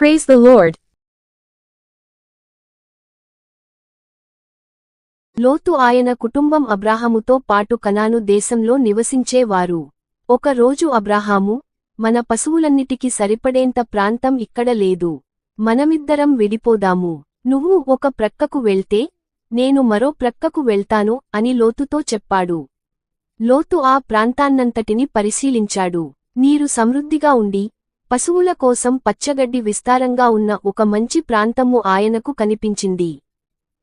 Praise the Lord. లోతు ఆయన కుటుంబం అబ్రాహాముతో పాటు కనాను దేశంలో నివసించేవారు. ఒక రోజు అబ్రాహాము మన పశువులన్నిటికీ సరిపడేంత ప్రాంతం ఇక్కడ లేదు. మనమిద్దరం విడిపోదాము. నువ్వు ఒక ప్రక్కకు వెళ్తే నేను మరో ప్రక్కకు వెళ్తాను అని లోతుతో చెప్పాడు. లోతు ఆ ప్రాంతాన్నంతటిని పరిశీలించాడు. నీరు సమృద్ధిగా ఉండి పశువుల కోసం పచ్చగడ్డి విస్తారంగా ఉన్న ఒక మంచి ప్రాంతము ఆయనకు కనిపించింది.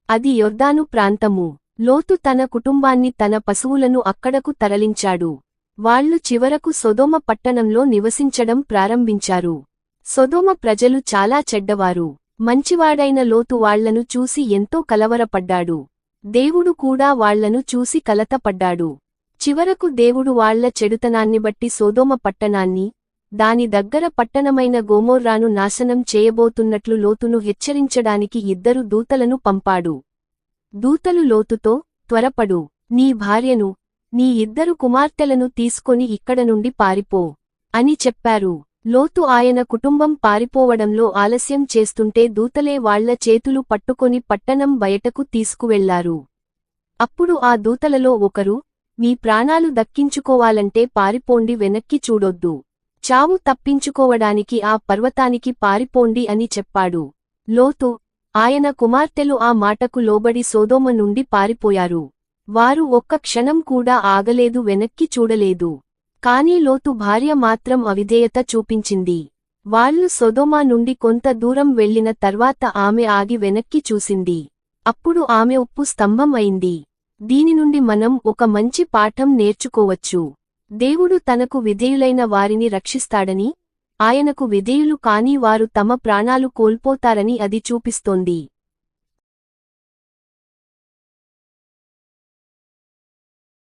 అది యొర్దాను ప్రాంతము. లోతు తన కుటుంబాన్ని తన పశువులను అక్కడకు తరలించాడు. వాళ్ళు చివరకు సొదోమ పట్టణంలో నివసించడం ప్రారంభించారు. సొదోమ ప్రజలు చాలా చెడ్డవారు. మంచివాడైన లోతు వాళ్ళను చూసి ఎంతో కలవరపడ్డాడు. దేవుడు కూడా వాళ్ళను చూసి కలతపడ్డాడు. చివరకు దేవుడు వాళ్ళ చెడుతనాన్ని బట్టి సోదోమ పట్టణాన్ని దాని దగ్గర పట్టణమైన గోమోర్రాను నాశనం చేయబోతున్నట్లు లోతును హెచ్చరించడానికి ఇద్దరు దూతలను పంపాడు. దూతలు లోతుతో త్వరపడు నీ భార్యను నీ ఇద్దరు కుమార్తెలను తీసుకొని ఇక్కడ నుండి పారిపో అని చెప్పారు. లోతు ఆయన కుటుంబం పారిపోవడంలో ఆలస్యం చేస్తుంటే దూతలే వాళ్ళ చేతులు పట్టుకొని పట్టణం బయటకు తీసుకువెళ్ళారు. అప్పుడు ఆ దూతలలో ఒకరు మీ ప్రాణాలు దక్కించుకోవాలంటే పారిపోండి వెనక్కి చూడొద్దు. చావు తప్పించుకోవడానికి ఆ పర్వతానికి పారిపోండి అని చెప్పాడు. లోతు ఆయన కుమార్తెలు ఆ మాటకు లోబడి సోదోమ నుండి పారిపోయారు. వారు ఒక్క క్షణం కూడా ఆగలేదు వెనక్కి చూడలేదు. కాని లోతు భార్య మాత్రం అవిధేయత చూపించింది. వాళ్ళు సొదోమా నుండి కొంత దూరం వెళ్ళిన తర్వాత ఆమె ఆగి వెనక్కి చూసింది. అప్పుడు ఆమె ఉప్పు స్తంభం అయింది. దీని నుండి మనం ఒక మంచి పాఠం నేర్చుకోవచ్చు. దేవుడు తనకు విధేయులైన వారిని రక్షిస్తాడని ఆయనకు విధేయులు కాని వారు తమ ప్రాణాలు కోల్పోతారని అది చూపిస్తోంది.